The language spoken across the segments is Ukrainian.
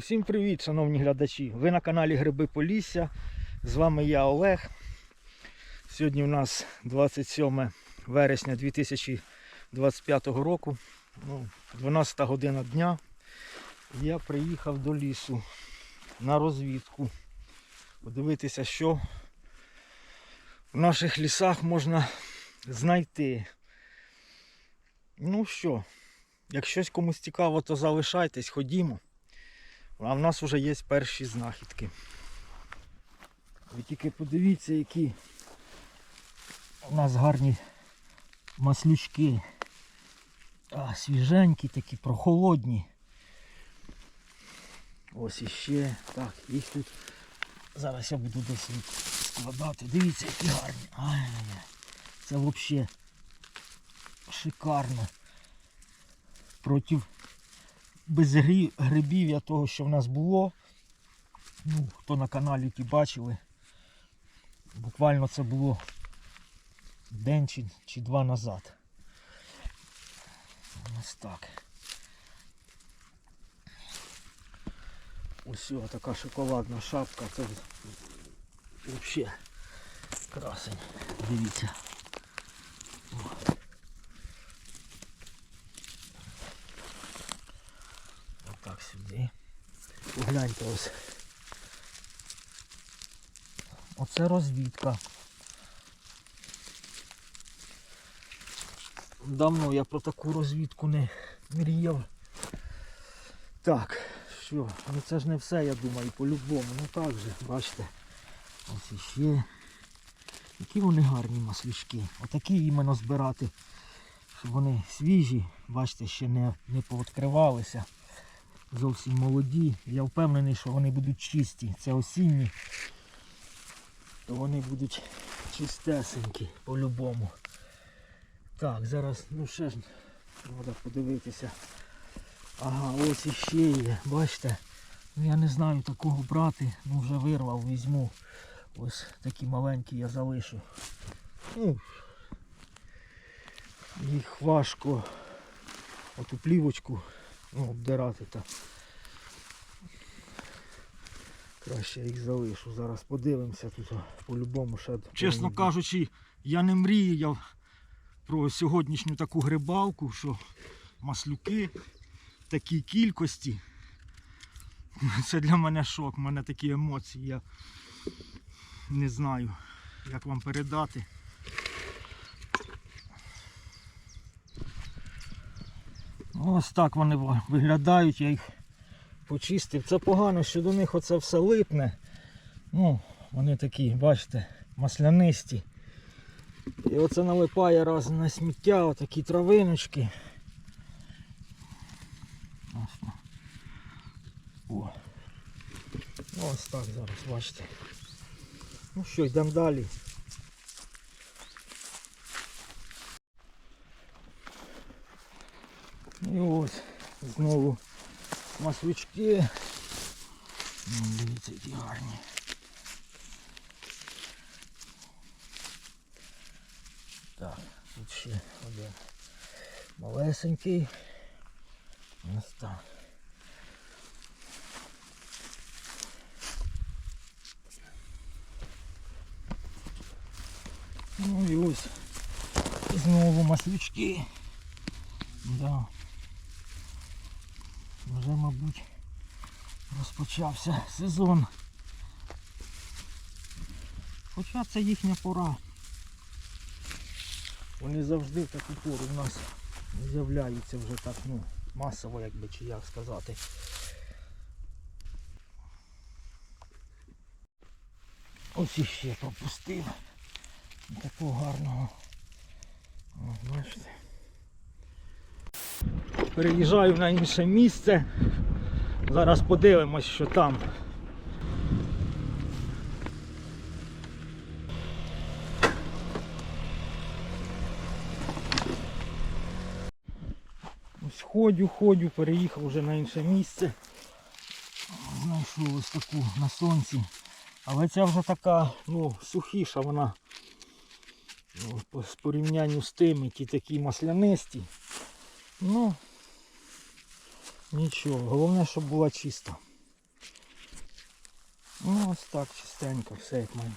Усім привіт, шановні глядачі! Ви на каналі Гриби Полісся. З вами я Олег. Сьогодні у нас 27 вересня 2025 року. Ну, 12 година дня. Я приїхав до лісу на розвідку. Подивитися, що в наших лісах можна знайти. Ну що, як щось комусь цікаво, то залишайтесь, ходімо. А в нас вже є перші знахідки. Ви тільки подивіться, які у нас гарні маслючки. А, свіженькі такі, прохолодні. Ось іще. Так, їх тут зараз я буду десь складати. Дивіться, які гарні. Ай, це взагалі шикарно. Проти без грибів того, що в нас було. Ну, хто на каналі ті бачили. Буквально це було день чи, чи два назад. Ось так. Ось о, така шоколадна шапка. Це взагалі красень. Дивіться. Погляньте ось. Оце розвідка. Давно я про таку розвідку не мріяв. Так, що, ну це ж не все, я думаю, по-любому. Ну так же, бачите. Ось іще. Які вони гарні маслючки. Отакі іменно збирати, щоб вони свіжі, бачите, ще не, не пооткривалися. Зовсім молоді. Я впевнений, що вони будуть чисті. Це осінні. То вони будуть чистесенькі по-любому. Так, зараз, ну ще ж треба подивитися. Ага, ось іще є, бачите. Ну я не знаю такого брати, ну вже вирвав, візьму. Ось такі маленькі я залишу. Ну, їх важко оту плівочку ну, обдирати та краще їх залишу. Зараз подивимося тут по-любому ще. Чесно повинні кажучи, я не мріяв про сьогоднішню таку грибалку, що маслюки в такій кількості. Це для мене шок, в мене такі емоції. Я не знаю, як вам передати. Ось так вони виглядають, я їх почистив. Це погано, що до них оце все липне. Ну, вони такі, бачите, маслянисті. І оце налипає раз на сміття, отакі травиночки. Ось так зараз, бачите. Ну що, йдемо далі. І ось знову маслючки. Ну, Дивіться, які гарні. Так, тут ще один малесенький. Ось так. Ну і ось знову маслючки. Да. Вже, мабуть, розпочався сезон. Хоча це їхня пора. Вони завжди в таку пору в нас з'являються вже так, ну, масово, якби чи як сказати. Ось іще пропустив. Такого гарного. О, бачите. Переїжджаю на інше місце. Зараз подивимось, що там. Ось ходю, ходю, переїхав вже на інше місце. Знайшов ось таку на сонці. Але ця вже така, ну, сухіша вона. Ну, по порівнянню з тими, ті такі маслянисті. Ну, нічого, головне, щоб була чиста. Ну ось так чистенько, все як має.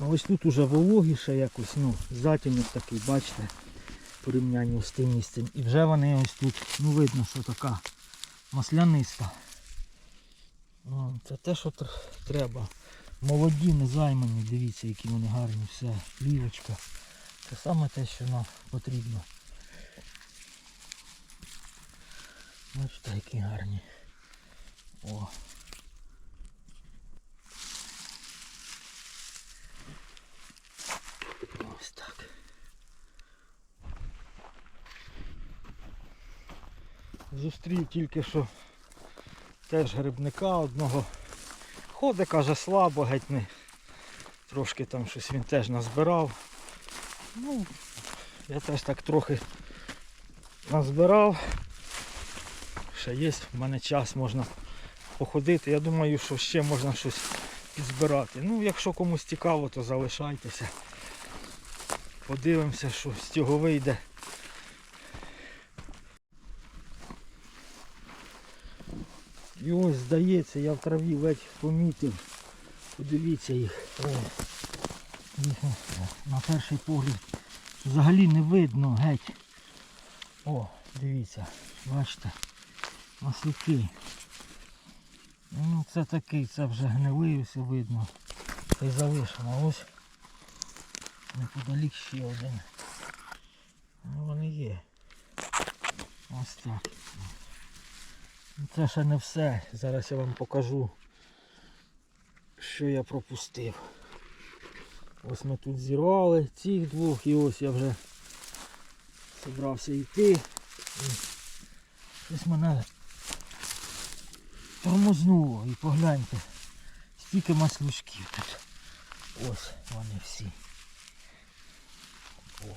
А ось тут уже вологіше якось, ну, затінок такий, бачите, в порівнянні з тим місцем. І вже вони ось тут, ну видно, що така масляниста. О, це те, що тр- треба. Молоді, незаймані, дивіться, які вони гарні, все, плівочка. Це саме те, що нам потрібно. Бачите, які гарні. О. Ось так. Зустрів тільки що теж грибника одного. Ходить, каже, слабо, геть не. Трошки там щось він теж назбирав. Ну, я теж так трохи назбирав. Ще є, в мене час можна походити. Я думаю, що ще можна щось підзбирати. Ну, якщо комусь цікаво, то залишайтеся. Подивимося, що з цього вийде. І ось здається, я в траві ледь помітив. Подивіться їх. На перший погляд взагалі не видно геть. О, дивіться, бачите, маслюки. Ну це такий, це вже гнилий, все видно. Й залишено. Ось неподалік ще один. Ну вони є. Ось так. Ну, Це ще не все. Зараз я вам покажу, що я пропустив. Ось ми тут зірвали цих двох і ось я вже зібрався йти. Щось мене тормознуло і погляньте, стільки маслючків тут. Ось вони всі. О.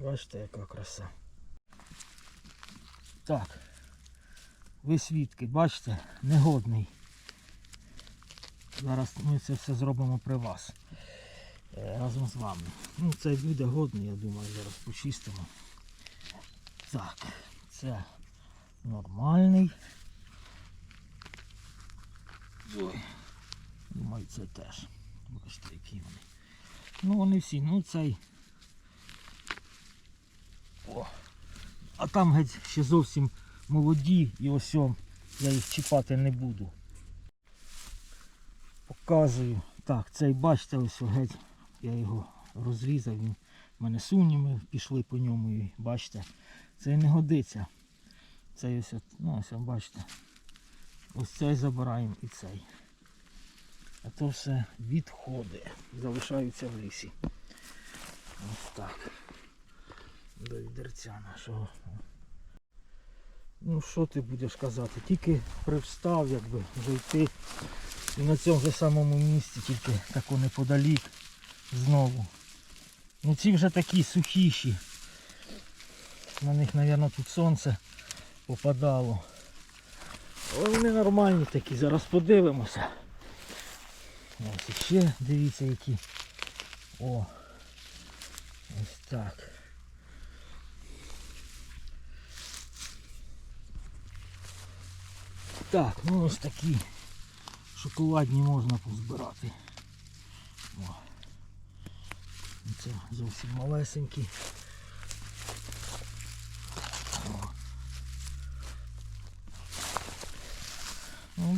Бачите, яка краса. Так. Ви свідки, бачите, негодний. Зараз ми це все зробимо при вас. Е, Разом з вами. Ну це буде годний, я думаю, зараз почистимо. Так, це нормальний. Ой. Думаю, це теж. Бачите, які вони. Ну вони всі, ну цей. О. А там геть ще зовсім молоді і ось я їх чіпати не буду. Показую. Так, цей бачите, ось геть. Я його розрізав, він в мене сумніви пішли по ньому і бачите, цей не годиться. Цей ось, ну ось бачите. Ось цей забираємо і цей. А то все відходи. Залишаються в лісі. Ось так. До відерця нашого. Ну що ти будеш казати? Тільки привстав, якби вже йти. І на цьому же самому місці, тільки тако неподалік знову. Ну ці вже такі сухіші. На них, мабуть, тут сонце попадало. Вони нормальні такі, зараз подивимося. Ось іще дивіться які. О. Ось так. Так, ну ось такі шоколадні можна позбирати. О. Це зовсім малесенькі.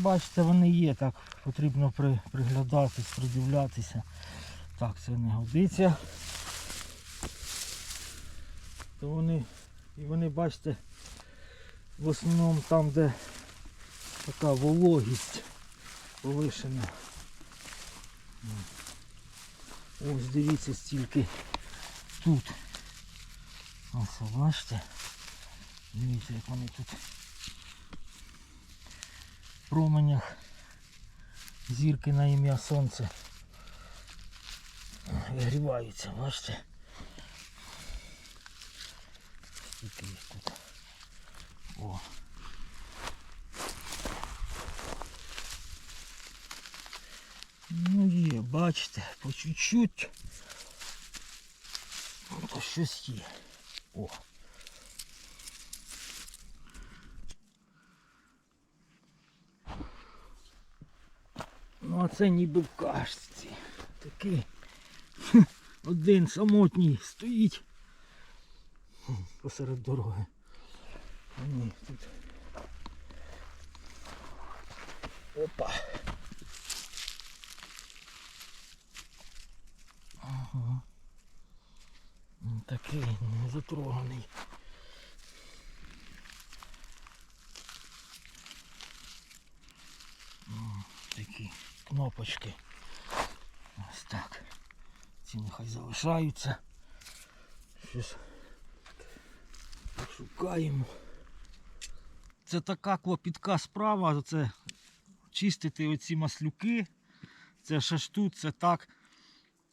Бачите, вони є, так потрібно при, приглядатись, придивлятися. Так, це не годиться. То вони, і вони, бачите, в основному там, де така вологість повишена. Ось дивіться стільки тут. Ось бачите. Дивіться, як вони тут променях зірки на ім'я сонце. Вигріваються, бачите. Скільки їх тут. О. Ну є, бачите, по чуть-чуть. Щось є. О. Ну а це ніби в кашці. Такий один самотній стоїть посеред дороги. Ні, тут. Опа. Ага. Такий не затроганий. Кнопочки. Ось так. Ці нехай залишаються. Щось шукаємо. Це така клопітка справа, це чистити оці маслюки. Це ще ж тут, це так.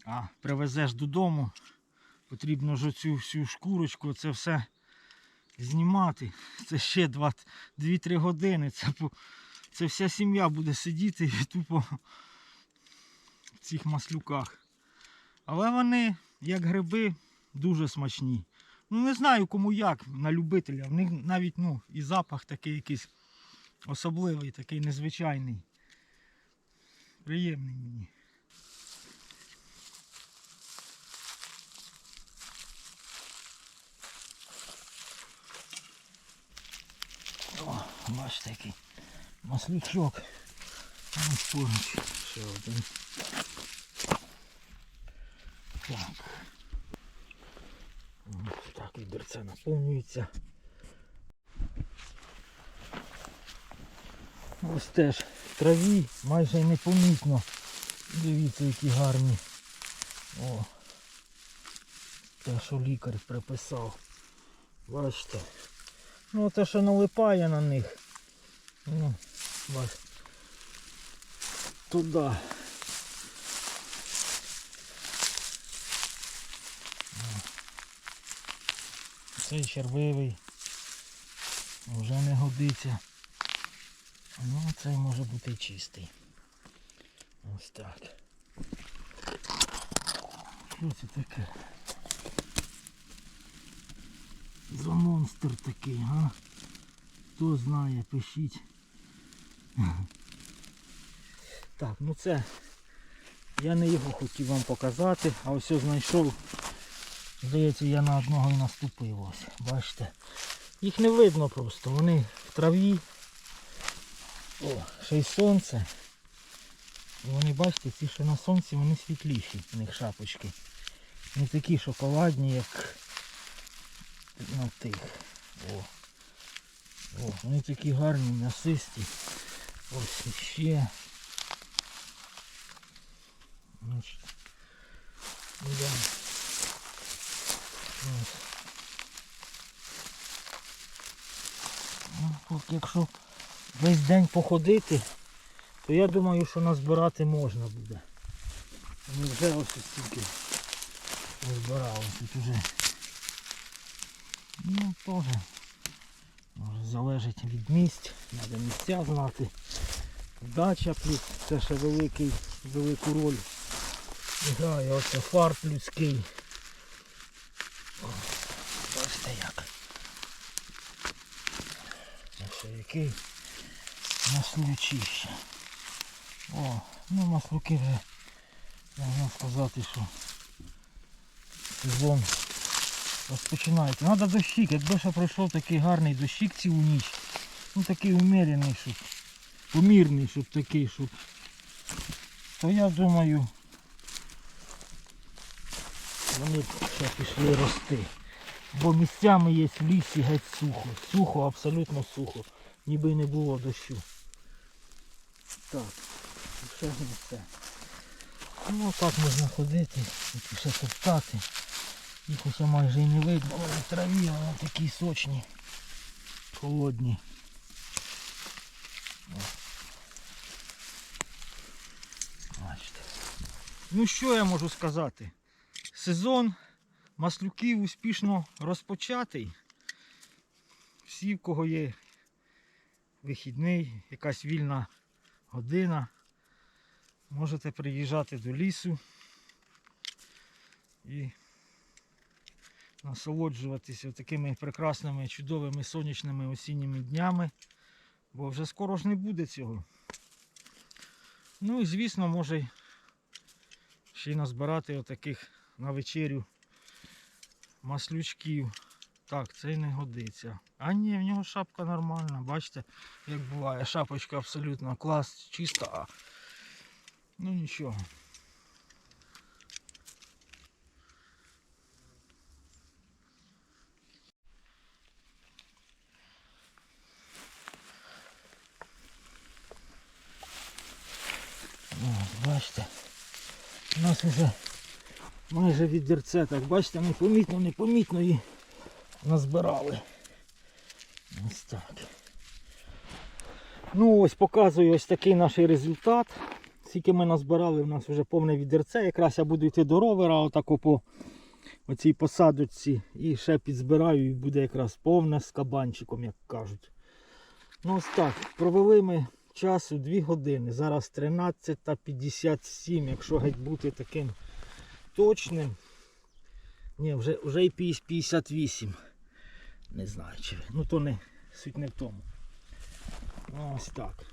А привезеш додому, потрібно ж оцю всю шкурочку, це все знімати. Це ще 2-3 години. Це, по- це вся сім'я буде сидіти і тупо в цих маслюках. Але вони, як гриби, дуже смачні. Ну не знаю кому як, на любителя. В них навіть ну, і запах такий якийсь особливий, такий незвичайний. Приємний мені. О, бачите який маслючок. Ось поруч. Ще один. Так. Ось Так, відерце наповнюється. Ось теж в траві майже непомітно. Дивіться, які гарні. О. Те, що лікар приписав. Бачите. Ну те, що налипає на них. Ну, бач. Туди. Цей червивий вже не годиться. Ну, цей може бути чистий. Ось так. Що це таке? За монстр такий, га? Хто знає, пишіть. Так, ну це я не його хотів вам показати, а ось я знайшов. Здається, я на одного і наступив ось. Бачите? Їх не видно просто, вони в траві. О, ще й сонце. І вони, бачите, ці що на сонці, вони світліші, у них шапочки. Не такі шоколадні, як на тих. О. О, вони такі гарні, м'ясисті. Ось іще. Значить, будемо. Ось. Ну, якщо весь день походити, то я думаю, що назбирати можна буде. Ми вже ось стільки назбирали тут уже. Ну теж. Залежить від місць, треба місця знати. Дача плюс це ще великий, велику роль. Грає оце фарт людський. Бачите як. Ось який маслючище. О, ну маслюки вже можна сказати, що сезон розпочинається. Треба дощик, якби ще пройшов такий гарний дощик цілу ніч. Ну такий умірений, щоб помірний, щоб такий, щоб. То я думаю, вони ще пішли рости. Бо місцями є в лісі геть сухо. Сухо, абсолютно сухо. Ніби не було дощу. Так, ще не все. Ну так можна ходити, ще топтати. Їх усе майже і не видно, вони траві, вони такі сочні, холодні. О. Бачите. Ну що я можу сказати? Сезон маслюків успішно розпочатий. Всі, в кого є вихідний, якась вільна година, можете приїжджати до лісу і насолоджуватися такими прекрасними, чудовими сонячними осінніми днями, бо вже скоро ж не буде цього. Ну і звісно, може ще й назбирати отаких на вечерю маслючків. Так, це не годиться. А ні, в нього шапка нормальна, бачите, як буває. Шапочка абсолютно клас, чиста. Ну нічого. От, бачите. У нас вже майже відерце, так бачите, непомітно, непомітно її назбирали. Ось так. Ну ось показую ось такий наш результат. Скільки ми назбирали, у нас вже повне відерце. Якраз я буду йти до ровера, отако по оцій посадочці і ще підзбираю і буде якраз повне з кабанчиком, як кажуть. Ну ось так, провели ми часу 2 години. Зараз 13.57, якщо геть бути таким точним. Ні, вже, вже і 58. Не знаю чи. Ну то не суть не в тому. Ну, Ось так.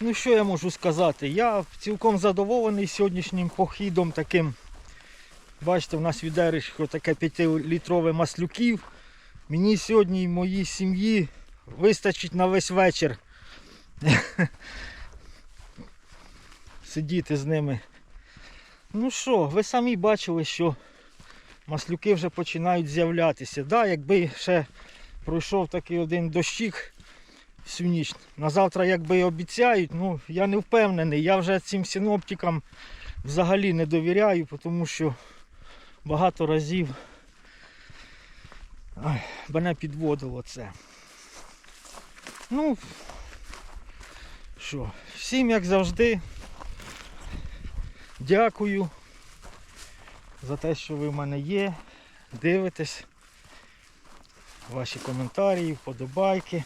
Ну що я можу сказати? Я цілком задоволений сьогоднішнім похідом таким. Бачите, в нас відеречко таке 5-літрове маслюків. Мені сьогодні і моїй сім'ї вистачить на весь вечір. Сидіти з ними. Ну що, ви самі бачили, що маслюки вже починають з'являтися. Да, якби ще пройшов такий один дощик всю ніч. На завтра якби обіцяють, ну я не впевнений. Я вже цим синоптикам взагалі не довіряю, тому що багато разів мене підводило це. Ну, що, всім як завжди, дякую за те, що ви в мене є. Дивитесь. Ваші коментарі, вподобайки.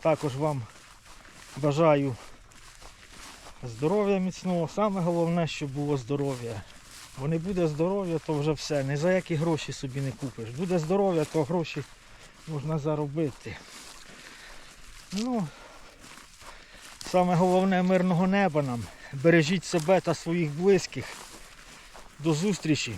Також вам бажаю здоров'я міцного. Саме головне, щоб було здоров'я. Бо не буде здоров'я, то вже все. Ні за які гроші собі не купиш. Буде здоров'я, то гроші можна заробити. Ну, саме головне мирного неба нам. Бережіть себе та своїх близьких. До зустрічі!